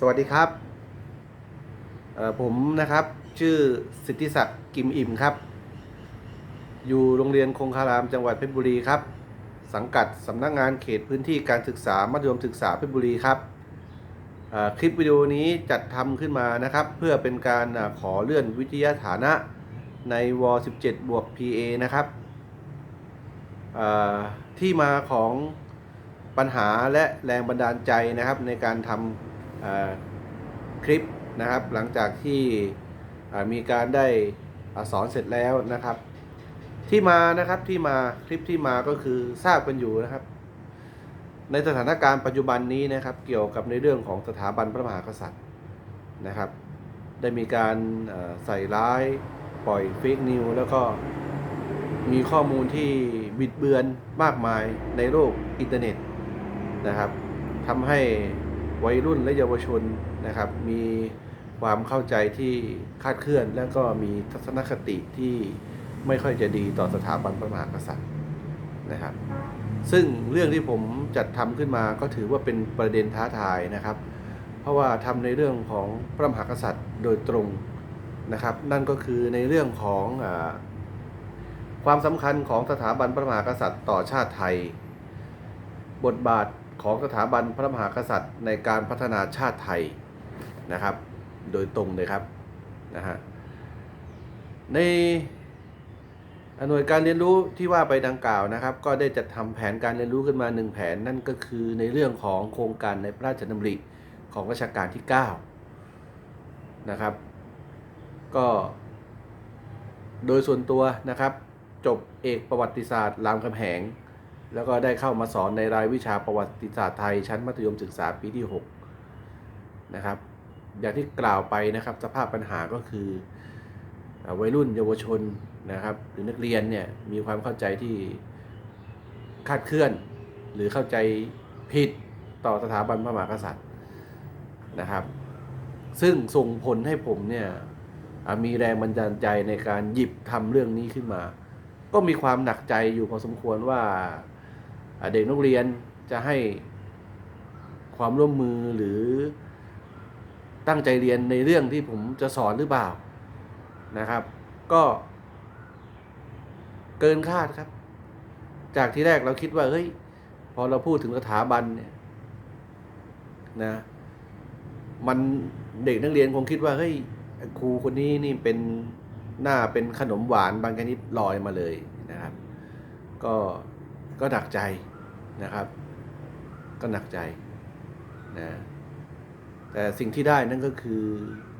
สวัสดีครับผมนะครับชื่อสิทธิศักดิ์กิมอิ่มครับ อยู่โรงเรียนคงคารามจังหวัดเพชรบุรีครับ สังกัดสำนักงานเขตพื้นที่การศึกษามัธยมศึกษาเพชรบุรีครับคลิปวิดีโอนี้จัดทำขึ้นมานะครับ เพื่อเป็นการขอเลื่อนวิทยาฐานะในว17บวก PA นะครับที่มาของปัญหาและแรงบันดาลใจนะครับในการทำ คลิปนะครับ หลังจากที่มีการได้อสอนเสร็จแล้วนะครับ ที่มานะครับที่มาคลิปที่มาก็คือทราบกันอยู่นะครับ ในสถานการณ์ปัจจุบันนี้นะครับ เกี่ยวกับในเรื่องของสถาบันพระมหากษัตริย์นะครับ ได้มีการใส่ร้ายปล่อยเฟกนิวแล้วก็มีข้อมูลที่บิดเบือนมากมายในโลกอินเทอร์เน็ตนะครับทำให้ วัยรุ่นและเยาวชนนะครับ มีความเข้าใจที่คาดเคลื่อน และก็มีทัศนคติที่ไม่ค่อยจะดีต่อสถาบันพระมหากษัตริย์นะครับ ซึ่งเรื่องที่ผมจัดทำขึ้นมาก็ถือว่าเป็นประเด็นท้าทายนะครับ เพราะว่าทำในเรื่องของพระมหากษัตริย์โดยตรงนะครับ นั่นก็คือในเรื่องของอความสำคัญของสถาบันพระมหากษัตริย์ต่อชาติไทย บทบาท ของสถาบันพระมหากษัตริย์ในการพัฒนาชาติไทยนะครับ โดยตรงเลยครับนะฮะในหน่วยการเรียนรู้ที่ว่าไปดังกล่าวนะครับ ก็ได้จัดทำแผนการเรียนรู้ขึ้นมาหนึ่งแผนนั่นก็คือในเรื่องของโครงการในพระราชดำริของรัชกาลที่9นะครับ ก็โดยส่วนตัวนะครับ จบเอกประวัติศาสตร์รามคำแหง แล้วก็ได้เข้ามาสอนในรายวิชาประวัติศาสตร์ไทยชั้นมัธยมศึกษาปีที่ 6 นะครับ อย่างที่กล่าวไปนะครับ สภาพปัญหาก็คือวัยรุ่นเยาวชนนะครับ หรือนักเรียนเนี่ยมีความเข้าใจที่คาดเคลื่อน หรือเข้าใจผิดต่อสถาบันพระมหากษัตริย์นะครับ ซึ่งส่งผลให้ผมเนี่ยมีแรงบันดาลใจในการหยิบทำเรื่องนี้ขึ้นมา ก็มีความหนักใจอยู่พอสมควรว่า เด็กนักเรียนจะให้ความร่วมมือหรือตั้งใจเรียนในเรื่องที่ผมจะสอนหรือเปล่านะครับ ก็เกินคาดครับ จากที่แรกเราคิดว่าเฮ้ยพอเราพูดถึงสถาบันเนี่ยนะมันเด็กนักเรียนคงคิดว่าเฮ้ยครูคนนี้นี่เป็นหน้าเป็นขนมหวานบางชนิดลอยมาเลยนะครับ ก็ ก็หนักใจนะครับ ก็หนักใจนะแต่สิ่งที่ได้นั่นก็คือ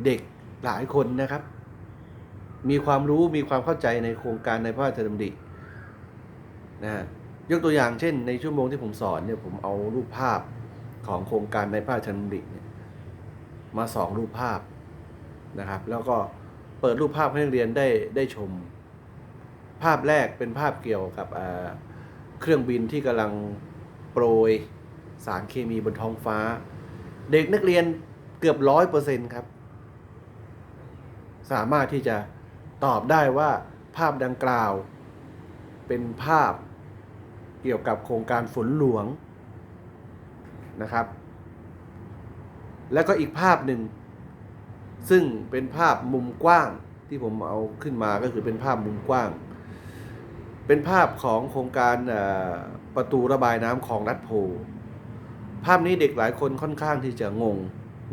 เด็กหลายคนนะครับ มีความรู้มีความเข้าใจในโครงการในพระราชดำรินะฮะยกตัวอย่างเช่น ในชั่วโมงที่ผมสอนเนี่ยผมเอารูปภาพของโครงการในพระราชดำริเนี่ยมาสองรูปภาพนะครับ แล้วก็เปิดรูปภาพให้นักเรียนได้ได้ชม ภาพแรกเป็นภาพเกี่ยวกับอ่า เครื่องบินที่กำลังโปรยสารเคมีบนท้องฟ้า เด็กนักเรียนเกือบร้อยเปอร์เซ็นครับ สามารถที่จะตอบได้ว่าภาพดังกล่าว เป็นภาพเกี่ยวกับโครงการฝนหลวงนะครับ แล้วก็อีกภาพหนึ่ง ซึ่งเป็นภาพมุมกว้างที่ผมเอาขึ้นมาก็คือเป็นภาพมุมกว้าง เป็นภาพของโครงการประตูระบายน้ำของรัฐโพ ภาพนี้เด็กหลายคนค่อนข้างที่จะงง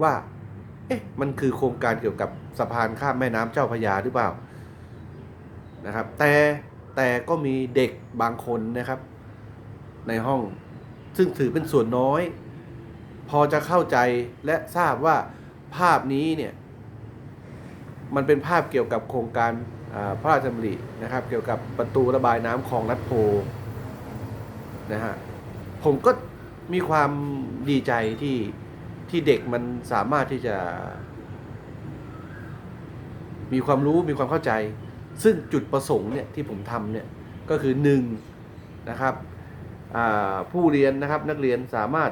ว่า เอ๊ะ มันคือโครงการเกี่ยวกับสะพานข้ามแม่น้ำเจ้าพยาหรือเปล่านะครับ แต่แต่ก็มีเด็กบางคนนะครับ ในห้องซึ่งถือเป็นส่วนน้อย พอจะเข้าใจและทราบว่าภาพนี้เนี่ย มันเป็นภาพเกี่ยวกับโครงการ พระราชดำรินะครับ เกี่ยวกับประตูระบายน้ำคลองรัดโพนะฮะผมก็มีความดีใจที่ที่เด็กมันสามารถที่จะ มีความรู้มีความเข้าใจ ซึ่งจุดประสงค์เนี่ยที่ผมทำเนี่ยก็คือหนึ่งนะครับผู้เรียนนะครับนักเรียนสามารถ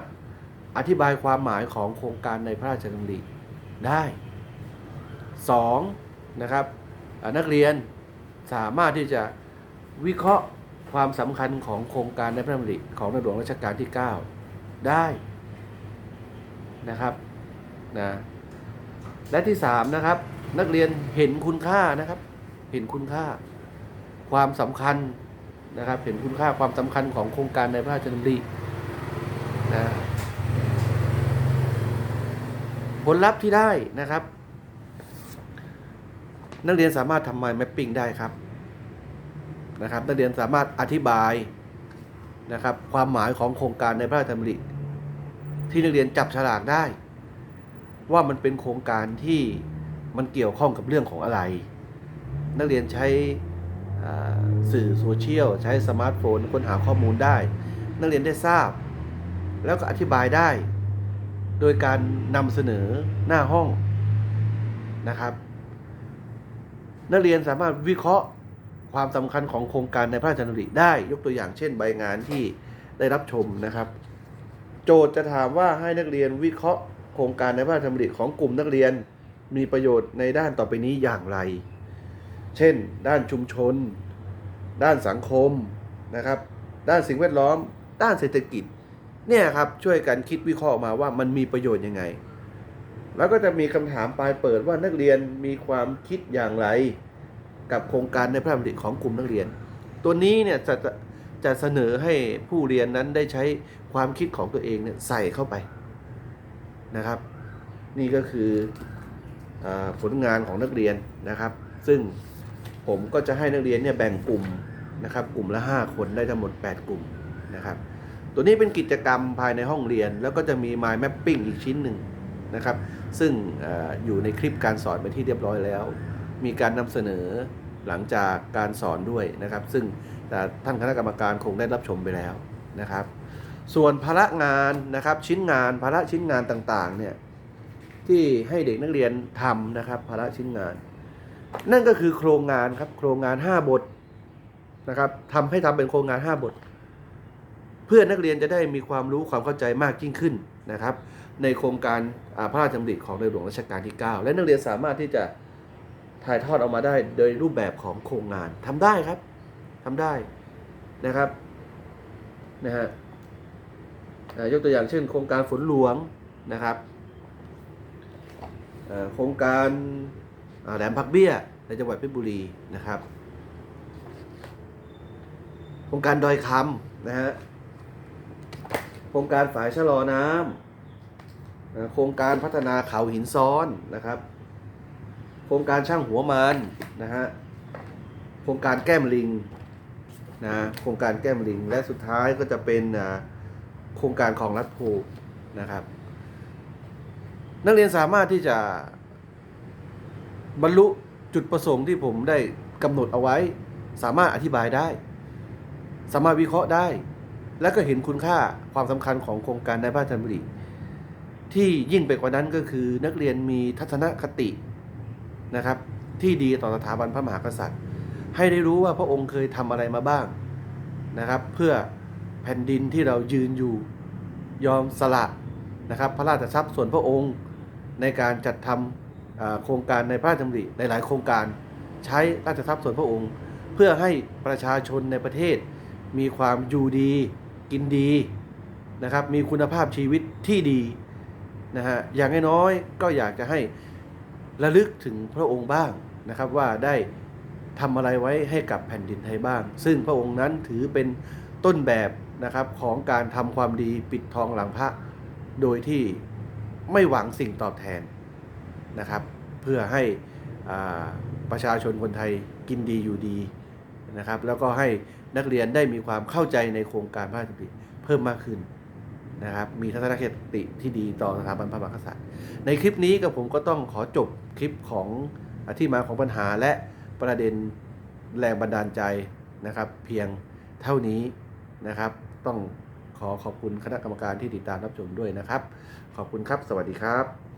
อธิบายความหมายของโครงการในพระราชดำริได้สองนะครับ นักเรียนสามารถที่จะวิเคราะห์ความสำคัญของโครงการในพระราชดำริของในหลวงรัชกาลที่ 9 ได้นะครับนะและที่สามนะครับ นักเรียนเห็นคุณค่านะครับ เห็นคุณค่าความสำคัญนะครับ เห็นคุณค่าความสำคัญของโครงการในพระราชดำรินะผลลัพธ์ที่ได้นะครับ นักเรียนสามารถทำ mind mapping ได้ครับนะครับนักเรียนสามารถอธิบายนะครับความหมายของโครงการในพระราชดำริที่นักเรียนจับฉลากได้ ว่ามันเป็นโครงการที่มันเกี่ยวข้องกับเรื่องของอะไร นักเรียนใช้สื่อโซเชียลใช้สมาร์ทโฟนค้นหาข้อมูลได้ นักเรียนได้ทราบ แล้วก็อธิบายได้ โดยการนำเสนอหน้าห้องนะครับ นักเรียนสามารถวิเคราะห์ความสำคัญของโครงการในพระราชดำริได้ยกตัวอย่างเช่น ใบงานที่ได้รับชมนะครับ โจทย์จะถามว่าให้นักเรียนวิเคราะห์โครงการในพระราชดำริของกลุ่มนักเรียนมีประโยชน์ในด้านต่อไปนี้อย่างไร เช่น ด้านชุมชน ด้านสังคมนะครับ ด้านสิ่งแวดล้อม ด้านเศรษฐกิจ เนี่ยครับช่วยกันคิดวิเคราะห์ออกมาว่ามันมีประโยชน์ยังไง แล้วก็จะมีคำถามปลายเปิดว่านักเรียนมีความคิดอย่างไร กับโครงการในพระราชดำริของกลุ่มนักเรียน ตัวนี้เนี่ยจะจะเสนอให้ผู้เรียนนั้นได้ใช้ความคิดของตัวเองเนี่ยใส่เข้าไปนะครับ นี่ก็คืออผลงานของนักเรียนนะครับ ซึ่งผมก็จะให้นักเรียนเนี่ยแบ่งกลุ่มนะครับ กลุ่มละ 5 คนได้ทั้งหมด 8 กลุ่มนะครับ ตัวนี้เป็นกิจกรรมภายในห้องเรียนแล้วก็จะมี mind mapping อีกชิ้นหนึ่งนะครับ ซึ่งออยู่ในคลิปการสอนไปที่เรียบร้อยแล้ว มีการนำเสนอหลังจากการสอนด้วยนะครับ ซึ่งท่านคณะกรรมการคงได้รับชมไปแล้วนะครับ ส่วนภาระงานนะครับชิ้นงานภาระชิ้นงานต่างๆเนี่ยที่ให้เด็กนักเรียนทำนะครับภาระชิ้นงาน นั่นก็คือโครงงานครับโครงงาน 5 บทนะครับทำให้ทำเป็นโครงงาน 5 บท พื่อนักเรียนจะได้มีความรู้ความเข้าใจมากยิ่งขึ้นนะครับ ในโครงการพระราชดำริของในหลวงรัชกาลที่ 9 และนักเรียนสามารถที่จะถ่ายทอดออกมาได้โดยรูปแบบของโครงงานทำได้ครับทำได้นะครับนะฮะยกตัวอย่างเช่น โครงการฝนหลวงนะครับโครงการแหลมพักเบี้ยในจังหวัดเพชรบุรีนะครับ โครงการดอยคำนะฮะ โครงการฝายชะลอน้ำโครงการพัฒนาเขาหินซ้อนนะครับ โครงการช่างหัวมันนะฮะโครงการแก้มลิงนะโครงการแก้มลิง และสุดท้ายก็จะเป็นโครงการของรัฐภูนะครับ นักเรียนสามารถที่จะบรรลุจุดประสงค์ที่ผมได้กำหนดเอาไว้ สามารถอธิบายได้ สามารถวิเคราะห์ได้ และก็เห็นคุณค่าความสำคัญของโครงการในพระราชดำริที่ยิ่งไปกว่านั้นก็คือนักเรียนมีทัศนคตินะครับ ที่ดีต่อสถาบันพระมหากษัตริย์ ให้ได้รู้ว่าพระองค์เคยทำอะไรมาบ้างนะครับ เพื่อแผ่นดินที่เรายืนอยู่ยอมสละนะครับ พระราชทรัพย์ส่วนพระองค์ในการจัดทำอ่าโครงการในพระราชดำริหลายๆโครงการใช้ราชทรัพย์ส่วนพระองค์ เพื่อให้ประชาชนในประเทศมีความอยู่ดี กินดีนะครับ มีคุณภาพชีวิตที่ดีนะฮะอย่างน้อยๆก็อยากจะให้ระลึกถึงพระองค์บ้างนะครับว่าได้ทำอะไรไว้ให้กับแผ่นดินไทยบ้าง ซึ่งพระองค์นั้นถือเป็นต้นแบบนะครับของการทำความดีปิดทองหลังพระ โดยที่ไม่หวังสิ่งตอบแทนนะครับ เพื่อให้ประชาชนคนไทยกินดีอยู่ดี นะครับ แล้วก็ให้นักเรียนได้มีความเข้าใจในโครงการพระราชดำริเพิ่มมากขึ้นนะครับ มีทัศนคติที่ดีต่อสถาบันพระมหากษัตริย์ ในคลิปนี้กับผมก็ต้องขอจบคลิปของอที่มาของปัญหาและประเด็นแรงบันดาลใจนะครับ เพียงเท่านี้นะครับ ต้องขอขอบคุณคณะกรรมการที่ติดตามรับชมด้วยนะครับ ขอบคุณครับ สวัสดีครับ